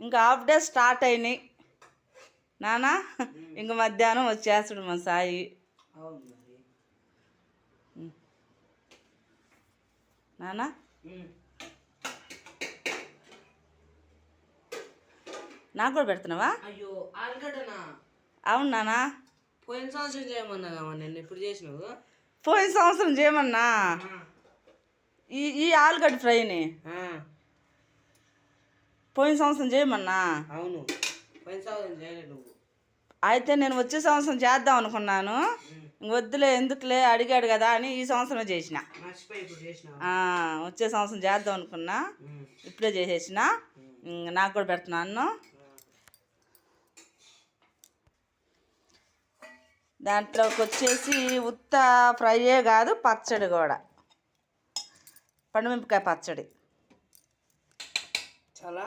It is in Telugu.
ఇంకా హాఫ్ డే స్టార్ట్ అయినాయి. నానా? ఇంక మధ్యాహ్నం వచ్చేస్తాడు మా సాయి. నానా. నాకు కూడా పెడుతున్నావా? అయ్యో ఆలుగడ్డనా? అవును నానా. పోయిన సంవత్సరం చేయమన్నా నేను ఎప్పుడు చేసినావు? పోయిన సంవత్సరం చేయమన్నా? ఈ ఈ ఆలుగడ్డ ఫ్రైని? పోయిన సంవత్సరం చేయమన్నా? అవును. పోయిన సంవత్సరం చేయలేదు నువ్వు. అయితే నేను వచ్చే సంవత్సరం చేద్దాం అనుకున్నాను. వద్దులే ఎందుకులే అడిగాడు కదా అని ఈ సంవత్సరం చేసిన. వచ్చే సంవత్సరం చేద్దాం అనుకున్నా. ఇప్పుడే చేసేసిన. నాకు కూడా పెడుతున్నాను దాంట్లోకి వచ్చేసి ఉత్త ఫ్రైయే కాదు పచ్చడి కూడా. పండుమిరపకాయ పచ్చడి. মশলা